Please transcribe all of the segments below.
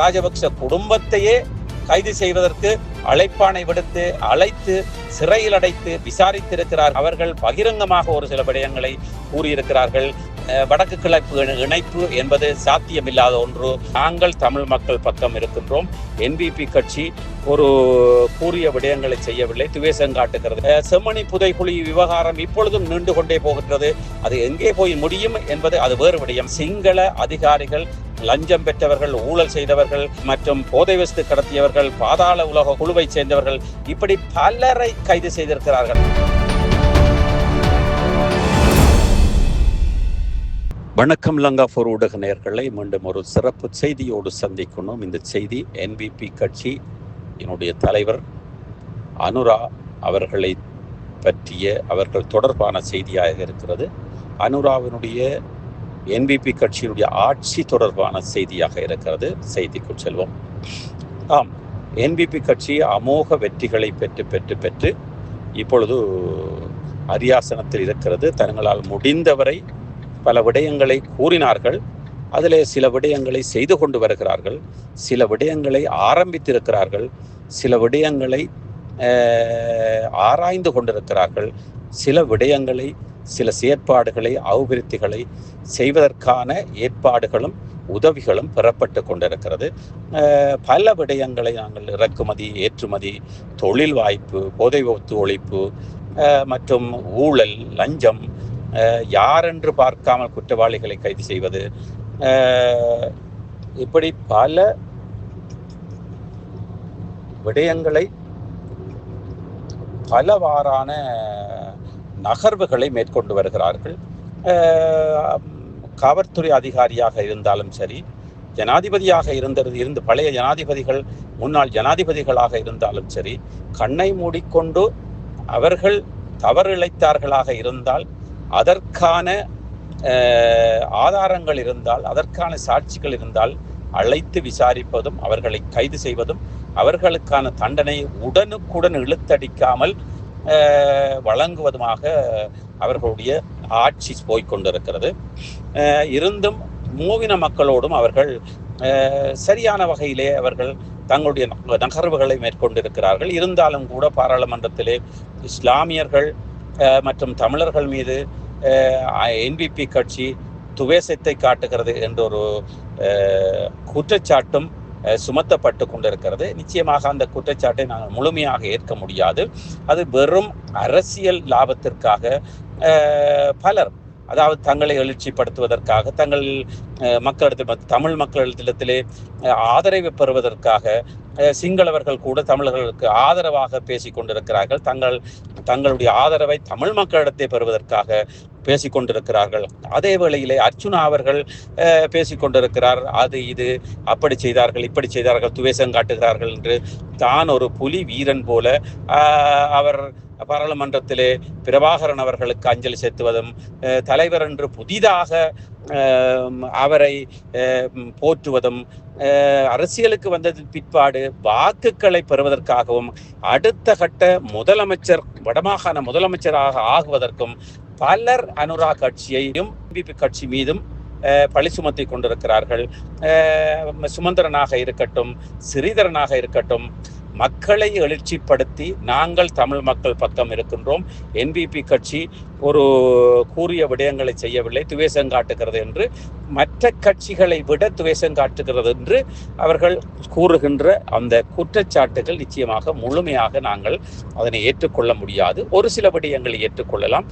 ராஜபக்ச குடும்பத்தையே கைது செய்வதற்கு அழைப்பானை விடுத்து அழைத்து சிறையில் அடைத்து விசாரித்திருக்கிறார். அவர்கள் பகிரங்கமாக ஒரு சில விடயங்களை கூறியிருக்கிறார்கள். வடக்கு கிழக்கு இணைப்பு என்பது சாத்தியமில்லாத ஒன்று. நாங்கள் தமிழ் மக்கள் பக்கம் இருக்கின்றோம். என்பிபி கட்சி ஒரு கூறிய விடயங்களை செய்யவில்லை. துவேசம் காட்டுகிறது. செம்மணி புதைக்குழி விவகாரம் இப்பொழுதும் நீண்டு கொண்டே போகின்றது. அது எங்கே போய் முடியும் என்பது அது வேறு விடயம். சிங்கள அதிகாரிகள் லஞ்சம் பெற்றவர்கள் ஊழல் செய்தவர்கள் மற்றும் போதை வஸ்து கடத்தியவர்கள் பாதாள உலக குழுவை சேர்ந்தவர்கள் இப்படி பலரை கைது செய்திருக்கிறார்கள். வணக்கம் லங்கா ஃபோர் ஊடக நேர்களை மீண்டும் ஒரு சிறப்பு செய்தியோடு சந்திக்கணும். இந்த செய்தி என்பிபி கட்சி என்னுடைய தலைவர் அனுரா அவர்களை பற்றிய அவர்கள் தொடர்பான செய்தியாக இருக்கிறது. அனுராவினுடைய என்பிபி கட்சியினுடைய ஆட்சி தொடர்பான செய்தியாக இருக்கிறது. செய்திக்குள் செல்வோம். ஆம். என்பிபி கட்சி அமோக வெற்றிகளை பெற்று பெற்று பெற்று இப்பொழுது அரியாசனத்தில் இருக்கிறது. தங்களால் முடிந்தவரை பல விடயங்களை கூறினார்கள். அதிலே சில விடயங்களை செய்து கொண்டு வருகிறார்கள். சில விடயங்களை ஆரம்பித்திருக்கிறார்கள். சில விடயங்களை ஆராய்ந்து கொண்டிருக்கிறார்கள். சில விடயங்களை சில செயற்பாடுகளை அபிவிருத்திகளை செய்வதற்கான ஏற்பாடுகளும் உதவிகளும் பெறப்பட்டு கொண்டிருக்கிறது. பல விடயங்களை நாங்கள் இறக்குமதி ஏற்றுமதி தொழில் வாய்ப்பு போதை ஒத்து ஒழிப்பு மற்றும் ஊழல் லஞ்சம் யாரென்று பார்க்காமல் குற்றவாளிகளை கைது செய்வது இப்படி பல விடயங்களை பலவாறான நகர்வுகளை மேற்கொண்டு வருகிறார்கள். காவல்துறை அதிகாரியாக இருந்தாலும் சரி ஜனாதிபதியாக இருந்தது இருந்து பழைய ஜனாதிபதிகள் முன்னாள் ஜனாதிபதிகளாக இருந்தாலும் சரி கண்ணை மூடிக்கொண்டு அவர்கள் தவறு இழைத்தார்களாக இருந்தால் அதற்கான ஆதாரங்கள் இருந்தால் அதற்கான சாட்சிகள் இருந்தால் அழைத்து விசாரிப்பதும் அவர்களை கைது செய்வதும் அவர்களுக்கான தண்டனை உடனுக்குடன் இழுத்தடிக்காமல் வழங்குவதுமாக அவர்களுடைய ஆட்சி போய்கொண்டிருக்கிறது இருந்தும் மூவின மக்களோடும் அவர்கள் சரியான வகையிலே அவர்கள் தங்களுடைய நகர்வுகளை மேற்கொண்டிருக்கிறார்கள். இருந்தாலும் கூட பாராளுமன்றத்திலே இஸ்லாமியர்கள் மற்றும் தமிழர்கள் மீது என்பிபி கட்சி துவேசத்தை காட்டுகிறது என்ற ஒரு குற்றச்சாட்டும் சுமத்தப்பட்டு கொண்டிருக்கிறது நிச்சயமாக அந்த குற்றச்சாட்டை நாங்கள் முழுமையாக ஏற்க முடியாது. அது வெறும் அரசியல் லாபத்திற்காக பலர் அதாவது தங்களை எழுச்சிப்படுத்துவதற்காக தங்கள் மக்களிடத்தில் தமிழ் மக்களிடத்திலே ஆதரவை பெறுவதற்காக சிங்களவர்கள் கூட தமிழர்களுக்கு ஆதரவாக பேசிக் கொண்டிருக்கிறார்கள் தங்கள் தங்களுடைய ஆதரவை தமிழ் மக்களிடத்தை பெறுவதற்காக பேசிக்கொண்டிருக்கிறார்கள். அதே வேளையிலே அர்ச்சுனா அவர்கள் பேசிக்கொண்டிருக்கிறார். அது இது அப்படி செய்தார்கள் இப்படி செய்தார்கள் துவேசம் காட்டுகிறார்கள் என்று தான் ஒரு புலி வீரன் போல அவர் பாராளுமன்றத்திலே பிரபாகரன் அவர்களுக்கு அஞ்சலி செலுத்துவதும் தலைவர் என்று புதிதாக அவரை போற்றுவதும் அரசியலுக்கு வந்ததின் பிற்பாடு வாக்குகளை பெறுவதற்காகவும் அடுத்த கட்ட முதலமைச்சர் வடமாகாண முதலமைச்சராக ஆகுவதற்கும் பலர் அனுரா கட்சியையும் பிபி கட்சி மீதும் பழி சுமத்தி கொண்டிருக்கிறார்கள். சுமந்திரனாக இருக்கட்டும் சிறிதரனாக இருக்கட்டும் மக்களை எழுச்சிப்படுத்தி நாங்கள் தமிழ் மக்கள் பக்கம் இருக்கின்றோம். என்பிபி கட்சி ஒரு கூறிய விடயங்களை செய்யவில்லை துவேசம் காட்டுகிறது என்று மற்ற கட்சிகளை விட துவேஷம் காட்டுகிறது என்று அவர்கள் கூறுகின்ற அந்த குற்றச்சாட்டுகள் நிச்சயமாக முழுமையாக நாங்கள் அதனை ஏற்றுக்கொள்ள முடியாது. ஒரு சில விடயங்களை ஏற்றுக்கொள்ளலாம்.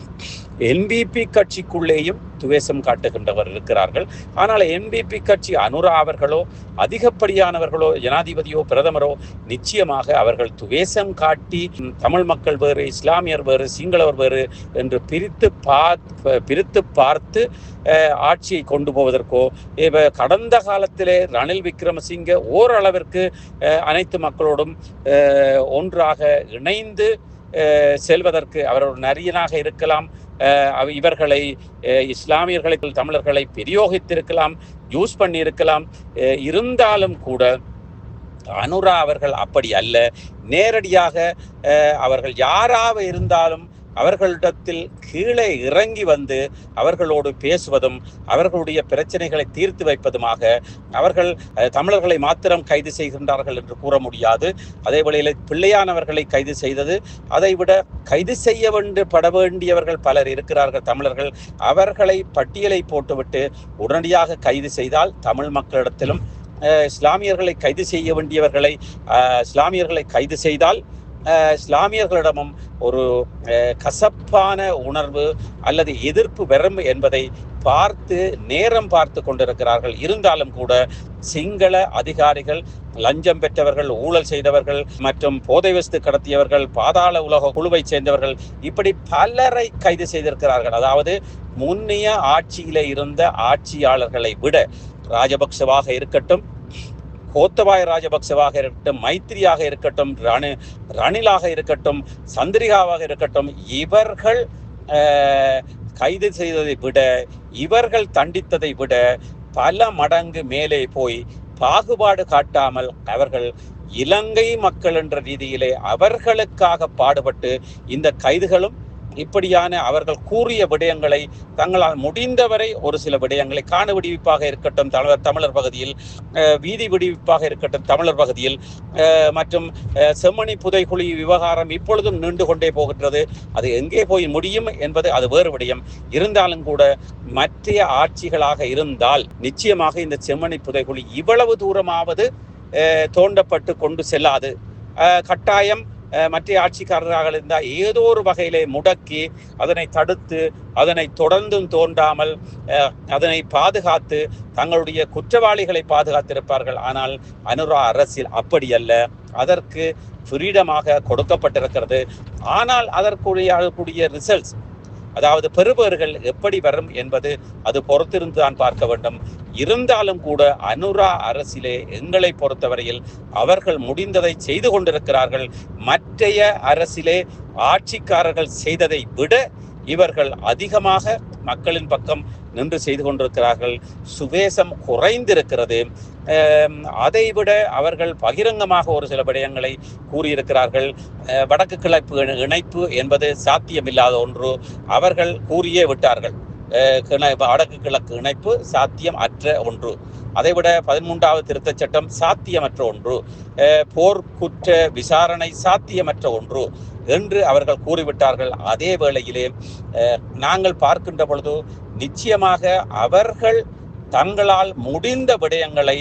என்பிபி கட்சிக்குள்ளேயும் துவேஷம் காட்டுகின்றவர் இருக்கிறார்கள். ஆனால் என்பிபி கட்சி அனுரா அவர்களோ அதிகப்படியானவர்களோ ஜனாதிபதியோ பிரதமரோ நிச்சயமாக அவர்கள் துவேஷம் காட்டி தமிழ் மக்கள் வேறு இஸ்லாமியர் வேறு சிங்களவர் வேறு என்று பிரித்து பார்த்து பிரித்து பார்த்து ஆட்சியை கொண்டு போவதற்கோ கடந்த காலத்திலே ரணில் விக்ரமசிங்க ஓரளவிற்கு அனைத்து மக்களோடும் ஒன்றாக இணைந்து செல்வதற்கு அவர் ஒரு நரியனாக இருக்கலாம். இவர்களை இஸ்லாமியர்களை தமிழர்களை பிரயோகித்திருக்கலாம் யூஸ் பண்ணியிருக்கலாம். இருந்தாலும் கூட அனுரா அவர்கள் அப்படி அல்ல. நேரடியாக அவர்கள் யாராக இருந்தாலும் அவர்களிடத்தில் கீழே இறங்கி வந்து அவர்களோடு பேசுவதும் அவர்களுடைய பிரச்சனைகளை தீர்த்து வைப்பதுமாக அவர்கள் தமிழர்களை மாத்திரம் கைது செய்கின்றார்கள் என்று கூற முடியாது. அதே வேளையில் பிள்ளையானவர்களை கைது செய்தது அதைவிட கைது செய்ய வேண்டு பட வேண்டியவர்கள் பலர் இருக்கிறார்கள் தமிழர்கள். அவர்களை பட்டியலை போட்டுவிட்டு உடனடியாக கைது செய்தால் தமிழ் மக்களிடத்திலும் இஸ்லாமியர்களை கைது செய்ய வேண்டியவர்களை இஸ்லாமியர்களை கைது செய்தால் இஸ்லாமியர்களிடமும் ஒரு கசப்பான உணர்வு அல்லது எதிர்ப்பு வரும் என்பதை பார்த்து நேரம் பார்த்து கொண்டிருக்கிறார்கள். இருந்தாலும் கூட சிங்கள அதிகாரிகள் லஞ்சம் பெற்றவர்கள் ஊழல் செய்தவர்கள் மற்றும் போதை வஸ்து கடத்தியவர்கள் பாதாள உலக குழுவை சேர்ந்தவர்கள் இப்படி பலரை கைது செய்திருக்கிறார்கள். அதாவது முன்னைய ஆட்சியிலே இருந்த ஆட்சியாளர்களை விட ராஜபக்சவாக இருக்கட்டும் கோத்தபாய ராஜபக்சவாக இருக்கட்டும் மைத்திரியாக இருக்கட்டும் ரணி ரணிலாக இருக்கட்டும் சந்திரிகாவாக இருக்கட்டும் இவர்கள் கைது செய்ததை விட இவர்கள் தண்டித்ததை விட பல மடங்கு மேலே போய் பாகுபாடு காட்டாமல் அவர்கள் இலங்கை மக்கள் என்ற ரீதியிலே அவர்களுக்காக பாடுபட்டு இந்த கைதுகளும் இப்படியான அவர்கள் கூறிய விடயங்களை தங்களால் முடிந்தவரை ஒரு சில விடயங்களை காண விடுவிப்பாக இருக்கட்டும் தமிழர் தமிழர் பகுதியில் வீதி விடுவிப்பாக இருக்கட்டும் தமிழர் பகுதியில். மற்றும் செம்மணி புதைகுழி விவகாரம் இப்பொழுதும் நீண்டு கொண்டே போகின்றது. அது எங்கே போய் முடியும் என்பது அது வேறு விடயம். இருந்தாலும் கூட மற்ற ஆட்சிகளாக இருந்தால் நிச்சயமாக இந்த செம்மணி புதைகுழி இவ்வளவு தூரமாவது தோண்டப்பட்டு கொண்டு செல்லாது. கட்டாயம் மற்ற ஆட்சிக்காரராக இருந்தால் ஏதோ ஒரு வகையிலே முடக்கி அதனை தடுத்து அதனை தொடர்ந்தும் தோண்டாமல் அதனை பாதுகாத்து தங்களுடைய குற்றவாளிகளை பாதுகாத்திருப்பார்கள். ஆனால் அனுரா அரசில் அப்படி அல்ல. அதற்கு ஃப்ரீடமாக கொடுக்கப்பட்டிருக்கிறது. ஆனால் அதற்குரிய கூடிய ரிசல்ட்ஸ் அதாவது பெறுபவர்கள் எப்படி வரும் என்பது அது பொறுத்திருந்து தான் பார்க்க வேண்டும். இருந்தாலும் கூட அனுரா அரசிலே எங்களை பொறுத்தவரையில் அவர்கள் முடிந்ததை செய்து கொண்டிருக்கிறார்கள். மற்றைய அரசிலே ஆட்சிக்காரர்கள் செய்ததை விட இவர்கள் அதிகமாக மக்களின் பக்கம் நின்று செய்து கொண்டிருக்கிறார்கள். சுவேசம் குறைந்திருக்கிறது. அதைவிட அவர்கள் பகிரங்கமாக ஒரு சில விடயங்களை கூறியிருக்கிறார்கள். வடக்கு கிழக்கு இணைப்பு என்பது சாத்தியமில்லாத ஒன்று. அவர்கள் கூறியே விட்டார்கள். வடக்கு கிழக்கு இணைப்பு சாத்தியம் அற்ற ஒன்று. அதைவிட பதிமூன்றாவது திருத்தச் சட்டம் சாத்தியமற்ற ஒன்று. போர்க்குற்ற போர் குற்ற விசாரணை சாத்தியமற்ற ஒன்று என்று அவர்கள் கூறிவிட்டார்கள். அதே வேளையிலே நாங்கள் பார்க்கின்ற பொழுது நிச்சயமாக அவர்கள் தங்களால் முடிந்த விடயங்களை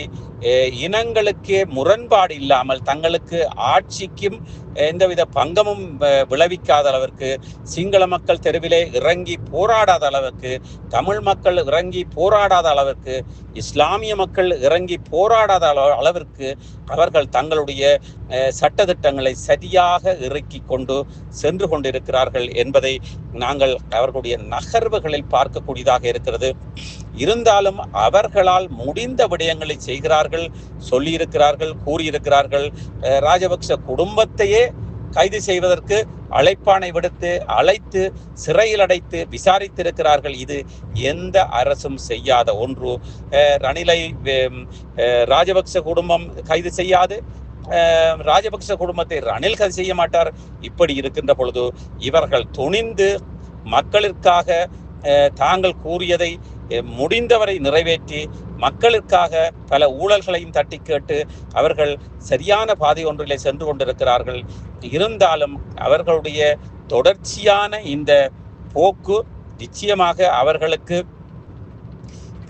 இனங்களுக்கே முரண்பாடு இல்லாமல் தங்களுக்கு ஆட்சிக்கும் எந்தவித பங்கமும் விளைவிக்காத அளவிற்கு சிங்கள மக்கள் தெருவிலே இறங்கி போராடாத அளவிற்கு தமிழ் மக்கள் இறங்கி போராடாத அளவிற்கு இஸ்லாமிய மக்கள் இறங்கி போராடாத அளவிற்கு அவர்கள் தங்களுடைய சட்டத்திட்டங்களை சரியாக இறக்கி கொண்டு சென்று கொண்டிருக்கிறார்கள் என்பதை நாங்கள் அவர்களுடைய நகர்வுகளில் பார்க்கக்கூடியதாக இருக்கிறது. இருந்தாலும் அவர்களால் முடிந்த விடயங்களை செய்கிறார்கள் சொல்லியிருக்கிறார்கள் கூறியிருக்கிறார்கள். ராஜபக்ச குடும்பத்தையே கைது செய்வதற்கு அழைப்பானை விடுத்து அழைத்து சிறையில் அடைத்து விசாரித்திருக்கிறார்கள். இது எந்த அரசும் செய்யாத ஒன்று. ரணிலை வே- ராஜபக்ச குடும்பம் கைது செய்யாது. ராஜபக்ச குடும்பத்தை ரணில் கைது செய்ய மாட்டார். இப்படி இருக்கின்ற பொழுது இவர்கள் துணிந்து மக்களுக்காக தாங்கள் கூறியதை முடிந்தவரை நிறைவேற்றி மக்களுக்காக பல ஊழல்களையும் தட்டி கேட்டு அவர்கள் சரியான பாதை ஒன்றிலே சென்று கொண்டிருக்கிறார்கள். இருந்தாலும் அவர்களுடைய தொடர்ச்சியான இந்த போக்கு நிச்சயமாக அவர்களுக்கு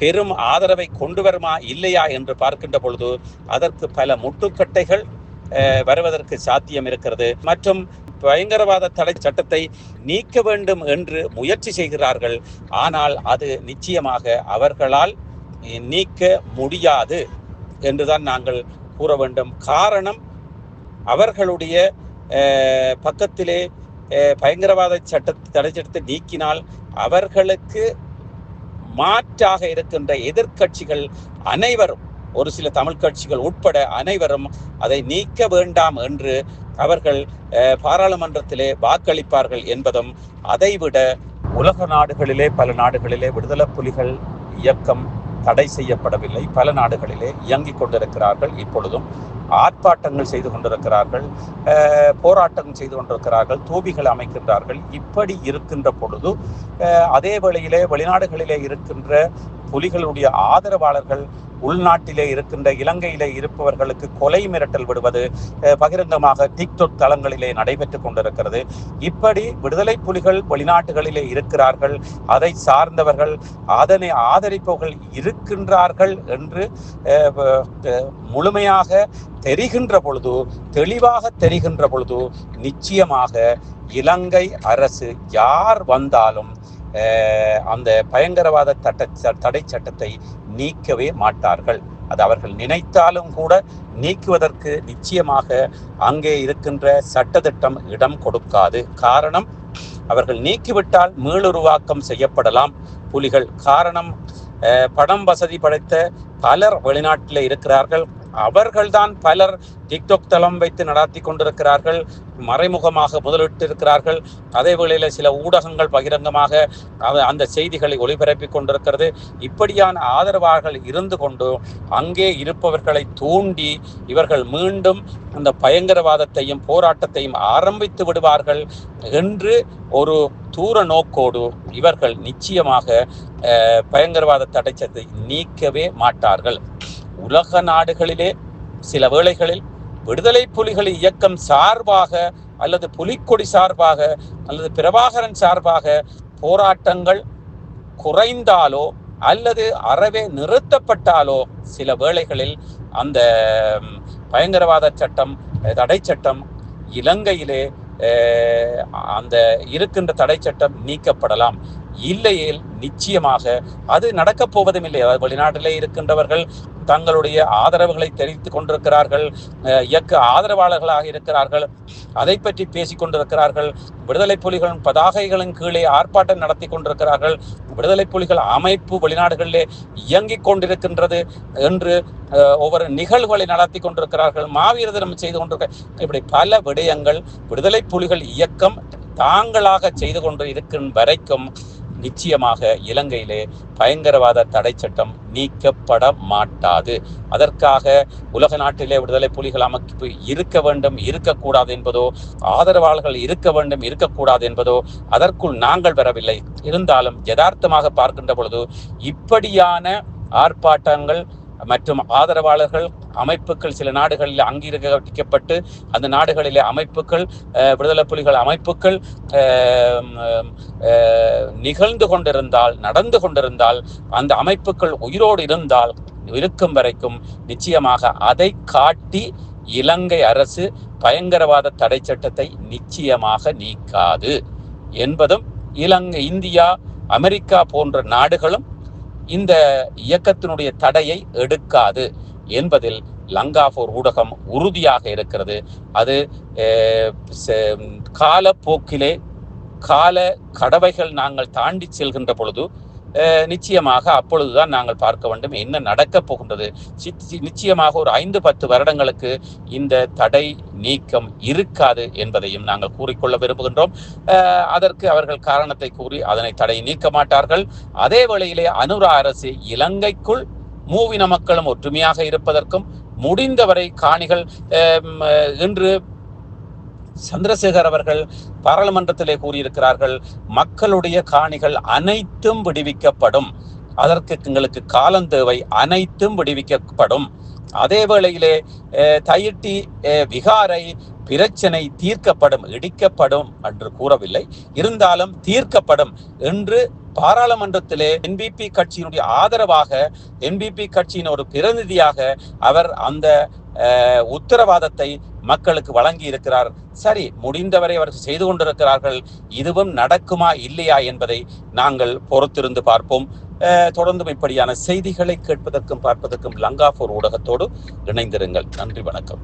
பெரும் ஆதரவை கொண்டு வருமா இல்லையா என்று பார்க்கின்ற பொழுது அதற்கு பல முட்டுக்கட்டைகள் அஹ், வருவதற்கு சாத்தியம் இருக்கிறது. மற்றும் பயங்கரவாத தடை சட்டத்தை நீக்க வேண்டும் என்று முயற்சி செய்கிறார்கள். ஆனால் அது நிச்சயமாக அவர்களால் நீக்க முடியாது என்றுதான் நாங்கள் கூற வேண்டும். காரணம் அவர்களுடைய பக்கத்திலே பயங்கரவாத சட்ட தடை சட்டத்தை நீக்கினால் அவர்களுக்கு மாற்றாக இருக்கின்ற எதிர்க்கட்சிகள் அனைவரும் ஒரு சில தமிழ் கட்சிகள் உட்பட அனைவரும் அதை நீக்க வேண்டாம் என்று அவர்கள் பாராளுமன்றத்திலே வாக்களிப்பார்கள் என்பதும் அதைவிட உலக நாடுகளிலே பல நாடுகளிலே விடுதலை புலிகள் இயக்கம் தடை செய்யப்படவில்லை. பல நாடுகளிலே இயங்கிக் கொண்டிருக்கிறார்கள். இப்பொழுதும் ஆர்ப்பாட்டங்கள் செய்து கொண்டிருக்கிறார்கள். போராட்டங்கள் போராட்டம் செய்து கொண்டிருக்கிறார்கள். தூபிகள் அமைக்கின்றார்கள். இப்படி இருக்கின்ற பொழுது அதே வேளையிலே வெளிநாடுகளிலே இருக்கின்ற புலிகளுடைய ஆதரவாளர்கள் உள்நாட்டிலே இருக்கின்ற இலங்கையிலே இருப்பவர்களுக்கு கொலை மிரட்டல் விடுவது பகிரங்கமாக டிக்டாக் தளங்களிலே நடைபெற்றுக் கொண்டிருக்கிறது. இப்படி விடுதலை புலிகள் வெளிநாட்டுகளிலே இருக்கிறார்கள். அதை சார்ந்தவர்கள் அதனை ஆதரிப்பவர்கள் இருக்கின்றார்கள் என்று முழுமையாக தெரிகின்ற பொழுது தெளிவாக தெரிகின்ற பொழுது நிச்சயமாக இலங்கை அரசு யார் வந்தாலும் அந்த பயங்கரவாத தட்ட தடை சட்டத்தை நீக்கவே மாட்டார்கள். அது அவர்கள் நினைத்தாலும் கூட நீக்குவதற்கு நிச்சயமாக அங்கே இருக்கின்ற சட்டத்திட்டம் இடம் கொடுக்காது. காரணம் அவர்கள் நீக்கிவிட்டால் மீளுருவாக்கம் செய்யப்படலாம். புலிகள் காரணம் அஹ், பணம் வசதி படைத்த பலர் வெளிநாட்டில் இருக்கிறார்கள். அவர்கள்தான் பலர் டிக்டாக் தளம் வைத்து நடத்தி கொண்டிருக்கிறார்கள். மறைமுகமாக முதலிட்டு இருக்கிறார்கள் அதே வேளையில் சில ஊடகங்கள் பகிரங்கமாக அந்த செய்திகளை ஒளிபரப்பிக் கொண்டிருக்கிறது. இப்படியான ஆதரவாளர்கள் இருந்து கொண்டு அங்கே இருப்பவர்களை தூண்டி இவர்கள் மீண்டும் அந்த பயங்கரவாதத்தையும் போராட்டத்தையும் ஆரம்பித்து விடுவார்கள் என்று ஒரு தூர நோக்கோடு இவர்கள் நிச்சயமாக பயங்கரவாத தடைச்சத்தை நீக்கவே மாட்டார்கள் உலக நாடுகளிலே சில வேளைகளில் விடுதலை புலிகள் இயக்கம் சார்பாக அல்லது புலிக்கொடி சார்பாக அல்லது பிரபாகரன் சார்பாக போராட்டங்கள் குறைந்தாலோ அல்லது அறவே நிறுத்தப்பட்டாலோ சில வேளைகளில் அந்த பயங்கரவாத சட்டம் தடை சட்டம் இலங்கையிலே அஹ், அந்த இருக்கின்ற தடை சட்டம் நீக்கப்படலாம். இல்லையேல் நிச்சயமாக அது நடக்கப் போவதும் இல்லை வெளிநாட்டிலே இருக்கின்றவர்கள் தங்களுடைய ஆதரவுகளை தெரிவித்துக் கொண்டிருக்கிறார்கள் இயக்க ஆதரவாளர்களாக இருக்கிறார்கள் அதை பற்றி பேசிக் கொண்டிருக்கிறார்கள் விடுதலை புலிகளின் பதாகைகளின் கீழே ஆர்ப்பாட்டம் நடத்தி கொண்டிருக்கிறார்கள் விடுதலை புலிகள் அமைப்பு வெளிநாடுகளிலே இயங்கிக் கொண்டிருக்கின்றது என்று ஒவ்வொரு நிகழ்வுகளை நடத்தி கொண்டிருக்கிறார்கள் மாவீர தினம் செய்து கொண்டிருக்க இப்படி பல விடயங்கள் விடுதலை புலிகள் இயக்கம் தாங்களாக செய்து கொண்டு இருக்கும் வரைக்கும் நிச்சயமாக இலங்கையிலே பயங்கரவாத தடை சட்டம் நீக்கப்பட மாட்டாது அதற்காக உலக நாட்டிலே விடுதலை புலிகள் அமைப்பு இருக்க வேண்டும் இருக்கக்கூடாது என்பதோ ஆதரவாளர்கள் இருக்க வேண்டும் இருக்கக்கூடாது என்பதோ அதற்குள் நாங்கள் வரவில்லை. இருந்தாலும் யதார்த்தமாக பார்க்கின்ற பொழுது இப்படியான ஆர்ப்பாட்டங்கள் மற்றும் ஆதரவாளர்கள் அமைப்புகள் சில நாடுகளில் அங்கீகரிக்கப்பட்டு அந்த நாடுகளிலே அமைப்புகள் விடுதலை புலிகள் அமைப்புகள் நிகழ்ந்து கொண்டிருந்தால் நடந்து கொண்டிருந்தால் அந்த அமைப்புகள் உயிரோடு இருந்தால் இருக்கும் வரைக்கும் நிச்சயமாக அதை காட்டி இலங்கை அரசு பயங்கரவாத தடை சட்டத்தை நிச்சயமாக நீக்காது என்பதும் இலங்கை இந்தியா அமெரிக்கா போன்ற நாடுகளும் இந்த இயக்கத்தினுடைய தடையை எடுக்காது என்பதில் லங்காபூர் ஊடகம் உறுதியாக இருக்கிறது. அது செ- காலப்போக்கிலே கால கடவைகள் நாங்கள் தாண்டி செல்கின்ற பொழுது நிச்சயமாக அப்பொழுதுதான் நாங்கள் பார்க்க வேண்டும். என்ன நடக்கப் போகின்றது? நிச்சயமாக ஒரு ஐந்து பத்து வருடங்களுக்கு இந்த தடை நீக்கம் இருக்காது என்பதையும் நாங்கள் கூறிக்கொள்ள விரும்புகின்றோம். அதற்கு அவர்கள் காரணத்தை கூறி அதனை தடை நீக்க மாட்டார்கள். அதே வேளையிலே அனுரா அரசு இலங்கைக்குள் மூவின மக்களும் ஒற்றுமையாக இருப்பதற்கும் முடிந்தவரை காணிகள் இன்று சந்திரசேகர் அவர்கள் பாராளுமன்றத்திலே கூறியிருக்கிறார்கள் மக்களுடைய காணிகள் அனைத்தும் விடுவிக்கப்படும். அதற்கு எங்களுக்கு காலம் தேவை அனைத்தும் விடுவிக்கப்படும். அதே வேளையிலே தயிட்டி விகாரை பிரச்சனை தீர்க்கப்படும் இடிக்கப்படும் என்று கூறவில்லை. இருந்தாலும் தீர்க்கப்படும் என்று பாராளுமன்றத்திலே என்பிபி கட்சியினுடைய ஆதரவாக என்பிபி கட்சியின் ஒரு பிரதிநிதியாக அவர் அந்த அஹ், உத்தரவாதத்தை மக்களுக்கு வழங்கி இருக்கிறார் சரி முடிந்தவரை அவர் செய்து கொண்டிருக்கிறார்கள். இதுவும் நடக்குமா இல்லையா என்பதை நாங்கள் பொறுத்திருந்து பார்ப்போம். தொடர்ந்தும் இப்படியான செய்திகளை கேட்பதற்கும் பார்ப்பதற்கும் லங்காபூர் ஊடகத்தோடு இணைந்திருங்கள். நன்றி வணக்கம்.